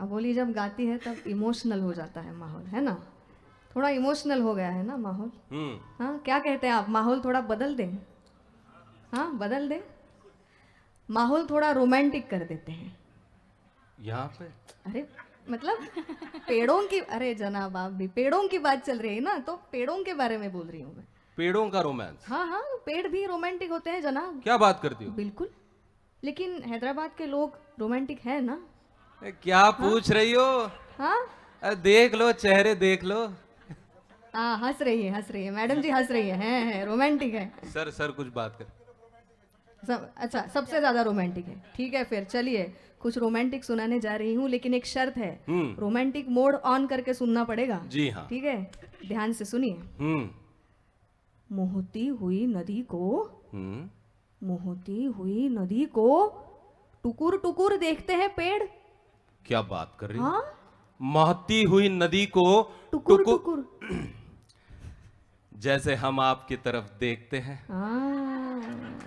अबोली जब गाती है तब इमोशनल हो जाता है माहौल है ना? थोड़ा इमोशनल हो गया है ना माहौल? हम्म। हाँ क्या कहते हैं आप? माहौल थोड़ा बदल दें। हाँ बदल दें? माहौल थोड़ा रोमांटिक कर देते हैं। यहाँ पे? अरे मतलब पेड़ों की अरे जनाब आप भी पेड़ों की बात चल रही है ना तो पेड़ों के बारे में बोल रही हूँ मैं। पेड़ों का रोमांस हाँ हाँ पेड़ भी रोमांटिक होते हैं जनाब। क्या बात करती हो? बिल्कुल। लेकिन हैदराबाद के लोग रोमांटिक है ना? क्या पूछ रही हो? हाँ? अरे देख लो चेहरे देख लो। हाँ हंस रही है हंस रही है। मैडम जी हंस रही है हैं हैं रोमांटिक है। सर सर कुछ बात कर। सब अच्छा सबसे ज़्यादा रोमांटिक है। ठीक है फिर चलिए। कुछ रोमांटिक सुनाने जा रही हूँ लेकिन एक शर्त है। हम्म। रोमांटिक मोड ऑन करके सुनना पड़ेगा। जी हाँ। ठीक है? ध्यान से सुनिए। हम्म। मोहती हुई नदी को हम्म। मोहती हुई नदी को टुकुर टुकुर देखते हैं पेड़। क्या बात कर रही हाँ? महती हुई नदी को टुकुर टुकु- टुकुर। जैसे हम आपकी तरफ़ देखते हैं। हाँ।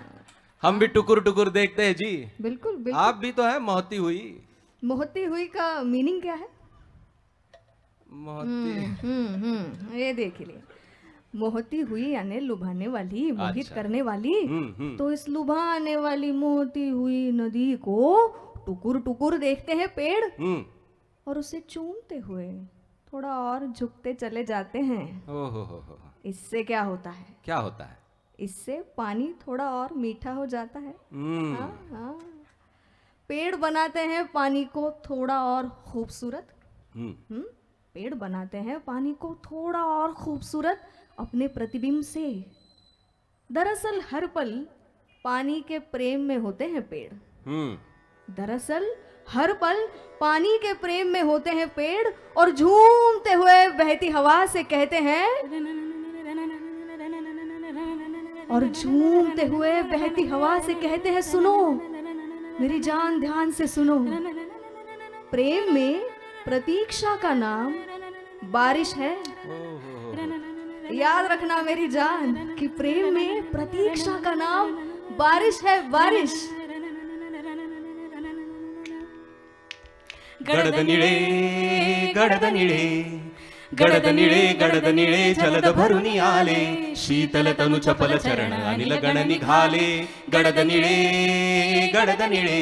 हम भी टुकुर टुकुर देखते हैं जी। बिल्कुल बिल्कुल। आप भी तो है महती हुई। मोहती हुई का मीनिंग क्या है? महती हम्म हम्म ये देख लिए मोहती हुई यानी लुभाने वाली मोहित अच्छा। करने वाली। हम्म हम्म। तो इस लुभाने वाली मोहती हुई नदी को टुकुर टुकुर देखते हैं पेड़ हम्म। और उसे चूमते हुए थोड़ा और झुकते चले जाते हैं। हो हो हो इससे क्या होता है? क्या होता है? इससे पानी थोड़ा और मीठा हो जाता है। हम्म। हाँ हाँ। पेड़ बनाते हैं पानी को थोड़ा और खूबसूरत। हम्म। पेड़ बनाते हैं पानी को थोड़ा और खूबसूरत अपने प्रतिबिंब से। दरअसल हर पल पानी के प्रेम में होते हैं पेड़। दरअसल, हर पल पानी के प्रेम में होते हैं पेड़ और झूमते हुए बहती हवा से कहते हैं, और झूमते हुए बहती हवा से कहते हैं, सुनो, मेरी जान ध्यान से सुनो। प्रेम में प्रतीक्षा का नाम बारिश है। याद रखना मेरी जान कि प्रेम में प्रतीक्षा का नाम बारिश है, बारिश। गडद निळे गडद निळे गडद निळे गडद निळे जलद भरून आले. शीतल तनु चपल चरण अनिल गण निघाले. गडद निळे गडद निळे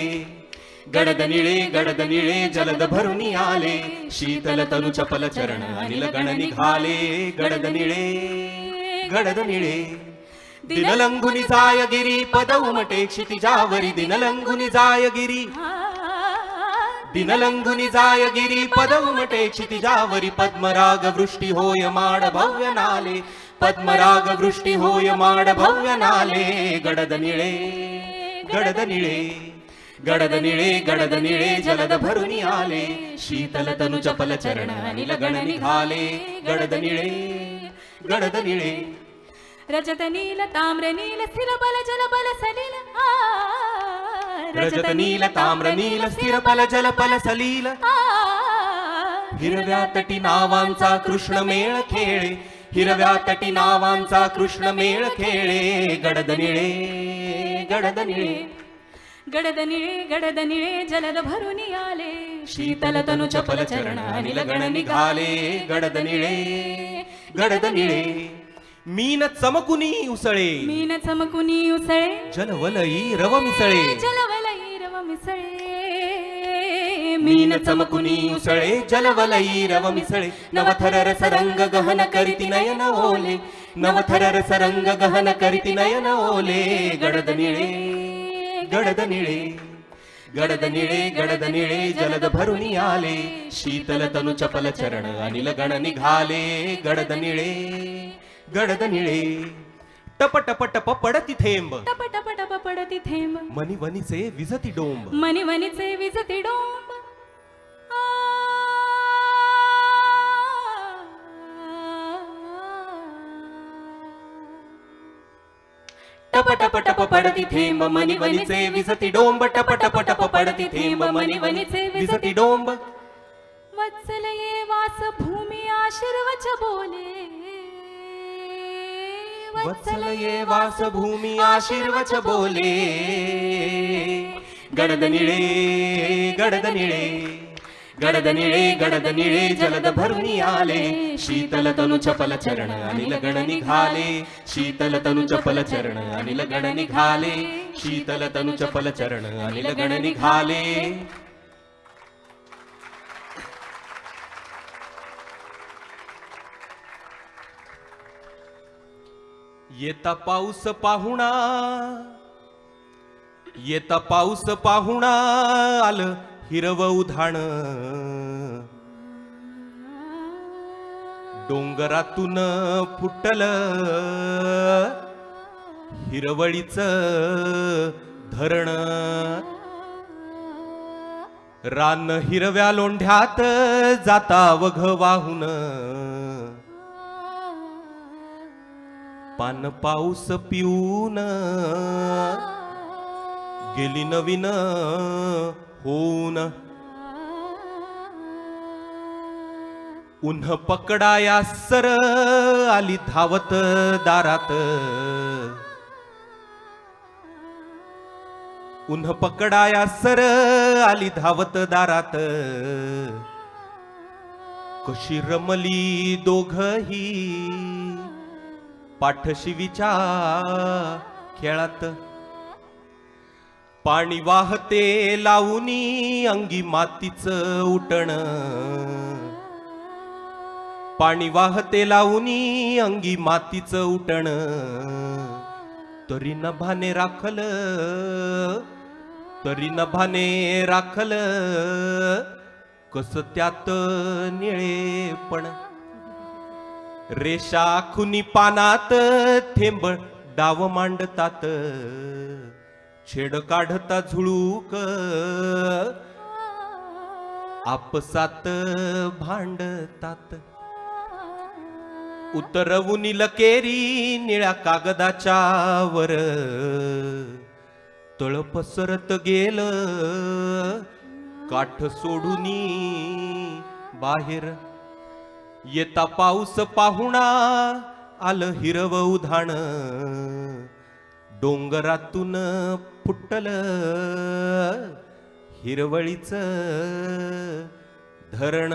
गडद निळे गडद निळे जलद भरून आले. शीतल तनु चपल चरण अनिल गण निघाले. गडद निळे गडद निळे दिनलंघुनी जाय गिरी पद उमटे क्षितिजावरी. दिनलंघुनी जाय गिरी दिनलंघुनी जाय गिरी पद उमटे क्षितिजावरी पद्मराग वृष्टी होय माड भव्य नाले। पद्मराग वृष्टी होय माड भव्य नाले। गडद निळे गडद निळे गडद निळे गडद निळे जलद भरून आले। शीतल तनु चपल चरण अनिल गण निघाले। गडद निळे गडद निळे। रजत नील ताम्र नील स्थिर बल जल बल सलिल आ, रजत नील ताम्र नील स्थिर पल जल पल सलील. हिरव्या तटी नावांचा कृष्ण मेळ खेळे. हिरव्या तटी नावांचा कृष्ण मेळ खेळे. गडद निळे गडद निळे. गडद निळे गडद निळे जलद भरून आले शीतल तनु चपल चरण अनिल गण निघाले. गडद निळे गडद निळे. मीन चमकुनी उसळे. मीन चमकुनी उसळे. जलवलई रव मिसळे जलवलई मिसळे. मीन चमकुनी उसळे जलवलई रव मिसळे. नवथर रस रंग गहन करीती नयन ओले. नवथर रस रंग गहन करीती नयन ओले. गडद निळे गडद निळे. गडद निळे गडद निळे जलद भरून आले. शीतल तनु चपल चरण अनिल गण निघाले. गडद निळे गडद निळे. टप टप टप पडती थेंब. टप टप पडती थेंब मनी वनीचे विजती डोंब मनी वनीचे विजती डोंब टप टप टप पडती थेंब मनी वनीचे विजती डोंब टप टप टप पडती थेंब मनी वनीचे विजती डोंब वत्सल ये वास भूमी आशीर्वच बोले वत्सल ये वास भूमी आशीर्वच बोले। गडद निळे गडद निळे। गडद निळे गडद निळे जलद भरुनी आले। शीतल तनु चपल चरण अनिल गण निघाले। शीतल तनु चपल चरण अनिल गण निघाले। शीतल तनु चपल चरण अनिल गण निघाले। येता पाऊस पाहुणा. येता पाऊस पाहुणा आलं हिरव उधाण. डोंगरातून फुटल हिरवळीच धरण. रान हिरव्या लोंढ्यात जाता वघ वाहून. पान पाऊस पिऊन. गेली नवीन होऊन. उन्ह पकडाया सर आली धावत दारात. उन्ह पकडाया सर आली धावत दारात. कशी रमली दोघही. पाठशिवीच्या खेळात. पाणी वाहते लावूनी अंगी मातीच उटण. पाणी वाहते लावूनी अंगी मातीच उटण. तरी नभाने राखल तरी नभाने राखल कस त्यात निळेपण रेषा खुनी पानात थेंब डाव मांडतात. छेड काढता झुळूक. आपसात भांडतात. उतरवून लकेरी निळ्या कागदाच्या वर. तळ पसरत गेल. काठ सोडूनी बाहेर येता पाऊस पाहुणा आलं हिरव उधाण. डोंगरातून फुटल हिरवळीच धरण.